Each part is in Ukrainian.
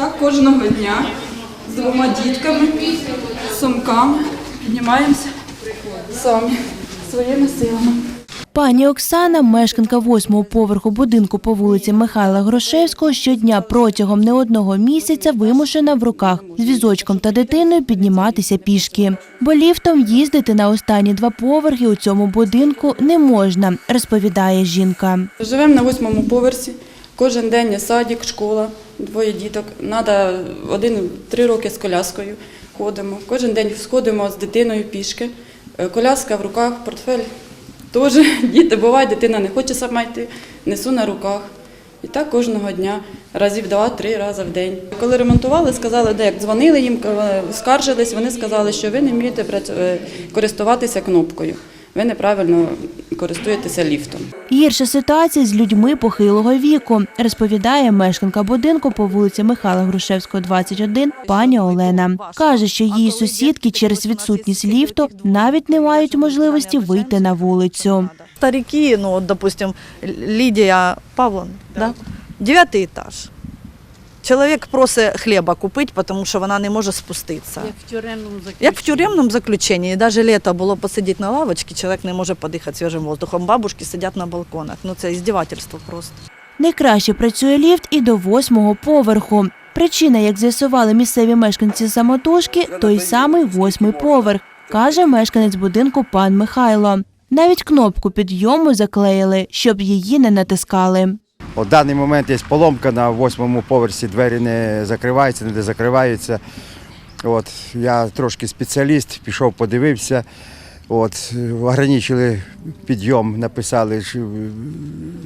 Так кожного дня з двома дітками, сумками піднімаємося самі своїми силами. Пані Оксана, мешканка восьмого поверху будинку по вулиці Михайла Грошевського, щодня протягом не одного місяця вимушена в руках з візочком та дитиною підніматися пішки. Бо ліфтом їздити на останні два поверхи у цьому будинку не можна, розповідає жінка. Живемо на восьмому поверсі. Кожен день садик, школа, двоє діток. Надо один три роки з коляскою ходимо. Кожен день сходимо з дитиною пішки. Е, Коляска в руках, портфель. Теж діти буває, дитина не хоче сама йти, несу на руках. І так кожного дня, разів два-три рази в день. Коли ремонтували, сказали, де як дзвонили їм, коли скаржились, вони сказали, що ви не вмієте е, користуватися кнопкою. Ви неправильно користуєтеся ліфтом. Гірша ситуація з людьми похилого віку, розповідає мешканка будинку по вулиці Михайла Грушевського, 21, пані Олена. Каже, що її сусідки через відсутність ліфту навіть не мають можливості вийти на вулицю. Старики, ну допустим, Лидия Павловна, да? дев'ятий етаж. Чоловік просить хліба купити, тому що вона не може спуститися. Як в тюремному заключенні. Як в тюремному заключенні, і навіть літо було посидіти на лавочці, чоловік не може подихати свіжим воздухом. Бабушки сидять на балконах. Ну це іздівательство просто. Найкраще працює ліфт і до восьмого поверху. Причина, як з'ясували місцеві мешканці самотужки, той самий восьмий поверх, каже мешканець будинку пан Михайло. Навіть кнопку підйому заклеїли, щоб її не натискали. У даний момент є поломка на восьмому поверсі, двері не закриваються, не закриваються. От, я трошки спеціаліст, пішов, подивився. От, ограничили підйом, написали,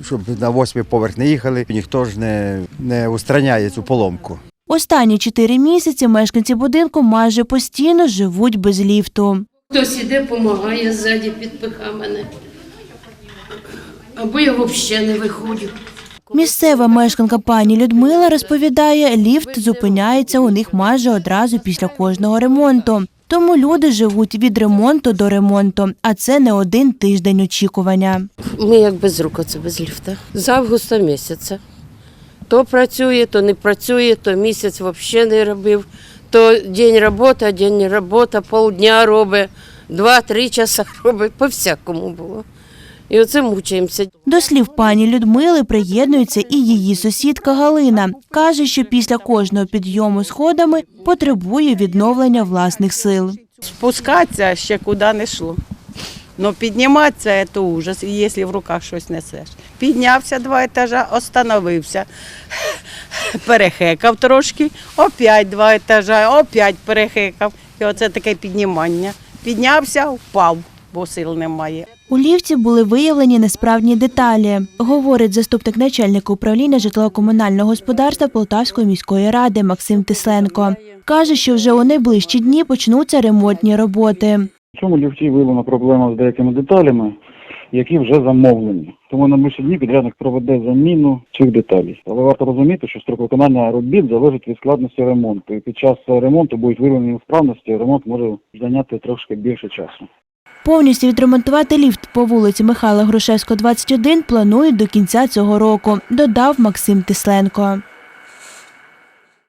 щоб на восьмий поверх не їхали. Ніхто ж не, не устраняє цю поломку. Останні чотири місяці мешканці будинку майже постійно живуть без ліфту. Хтось іде, допомагає ззаді, підпиха мене. Або я взагалі не виходжу. Місцева мешканка пані Людмила розповідає, ліфт зупиняється у них майже одразу після кожного ремонту. Тому люди живуть від ремонту до ремонту, а це не один тиждень очікування. Ми як без рук, це без ліфта. З августа місяця. То працює, то не працює, то місяць взагалі не робив. То день робота, день не робота, полдня робить, два-три часа робить, по-всякому було. І оце мучаємося. До слів пані Людмили приєднується і її сусідка Галина. Каже, що після кожного підйому сходами потребує відновлення власних сил. Спускатися ще куди не йшло. Ну підніматися це ужас, якщо в руках щось несеш. Піднявся два етажа, остановився, перехекав трошки, опять два етажа, опять перехекав. І оце таке піднімання. Піднявся, впав, бо сил немає. У ліфті були виявлені несправні деталі, говорить заступник начальника управління житлово-комунального господарства Полтавської міської ради Максим Тисленко. Каже, що вже у найближчі дні почнуться ремонтні роботи. В цьому ліфті виявлена проблема з деякими деталями, які вже замовлені. Тому на найближчі дні підрядник проведе заміну цих деталей. Але варто розуміти, що строк виконання робіт залежить від складності ремонту. І під час ремонту будуть виявлені несправності, ремонт може зайняти трошки більше часу. Повністю відремонтувати ліфт по вулиці Михайла Грушевського, 21 планують до кінця цього року, додав Максим Тисленко.